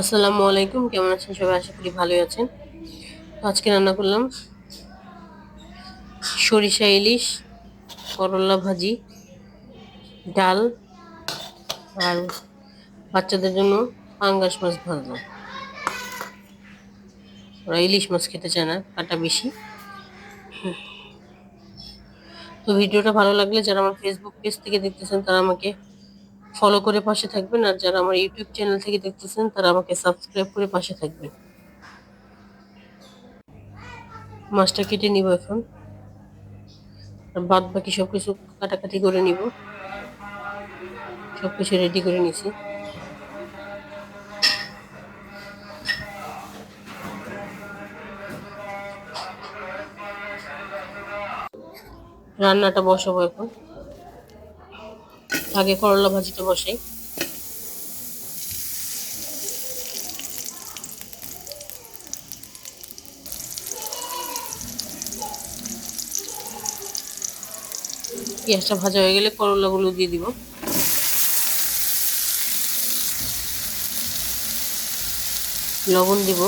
আসসালামু আলাইকুম, কেমন আছেন সবাই? আশা করি ভালোই আছেন। আজকে রান্না করলাম সরিষা ইলিশ, করলা ভাজি, ডাল, আর বাচ্চাদের জন্য পাঙ্গাস মাছ ভাজলাম। ওরা ইলিশ মাছ খেতে চায় না, কাটা বেশি। তো ভিডিওটা ভালো লাগলে যারা আমার ফেসবুক পেজ থেকে দেখতেছেন, তারা আমাকে ফলো করে পাশে থাকবেন আর যারা আমার ইউটিউব চ্যানেল থেকে দেখতেছেন, তারা আমাকে সাবস্ক্রাইব করে পাশে থাকবেন। মাছটা কেটে নিব এখন। আর বাদ বাকি সব কিছু কাটাকাটি করে নিব। সব কিছু রেডি করে নিছি। রান্নাটা বসাবো এখন। আগে করলা ভাজিটা বসাই। পেঁয়াজটা ভাজা হয়ে গেলে করলাগুলো দিয়ে দিব। লবণ দিব।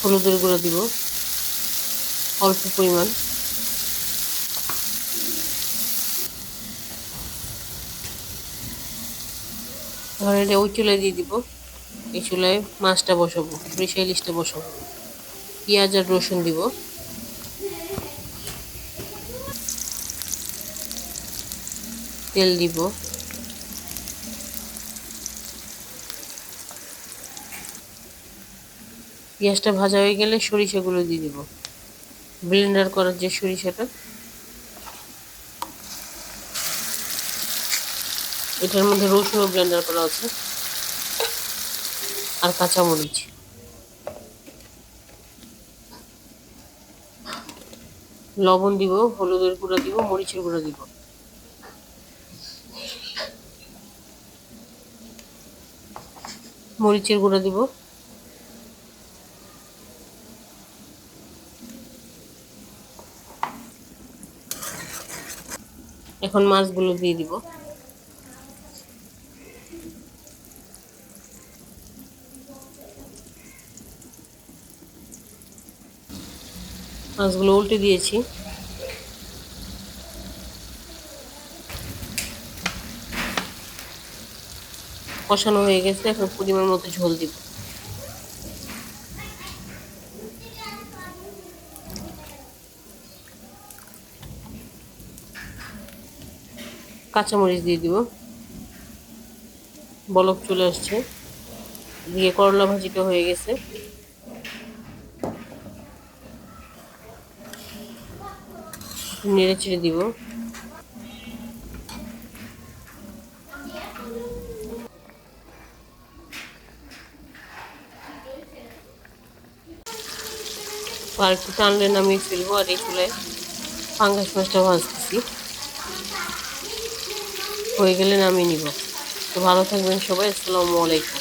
হলুদের গুঁড়ো দিব। অল্প পরিমাণ। এটা ওই চুলায় দিয়ে দিব। এই চুলায় মাছটা বসাবো সরিষা ইলিশটা বসাবো। পেঁয়াজ আর রসুন দিব। তেল দিব। পেঁয়াজটা ভাজা হয়ে গেলে সরিষাগুলো দিয়ে দিব। ব্লেন্ডার করার যে সরিষাটা এটার মধ্যে রসুনও ব্লেন্ডার করা আছে। আর কাঁচামরিচ। লবণ দিব, হলুদের গুঁড়া দিব, মরিচের গুঁড়া দিব। মরিচের গুঁড়া দিব। এখন মাছগুলো দিয়ে দিব। মাছগুলো উল্টে দিয়েছি। কষানো হয়ে গেছে, এখন পরিমাণ মতো ঝোল দিব। কাঁচামরিচ দিয়ে দিব। বলক চলে আসছে। দিয়ে করলা ভাজিটা হয়ে গেছে। নেড়ে চেড়ে দিব। একটু টানলে নামিয়ে ফেলব, আর এই চুলায় পাঙ্গাস মাছটা ভাজতেছি। হয়ে গেলে নামিয়ে নিব। তো ভালো থাকবেন সবাই, আসসালামু আলাইকুম।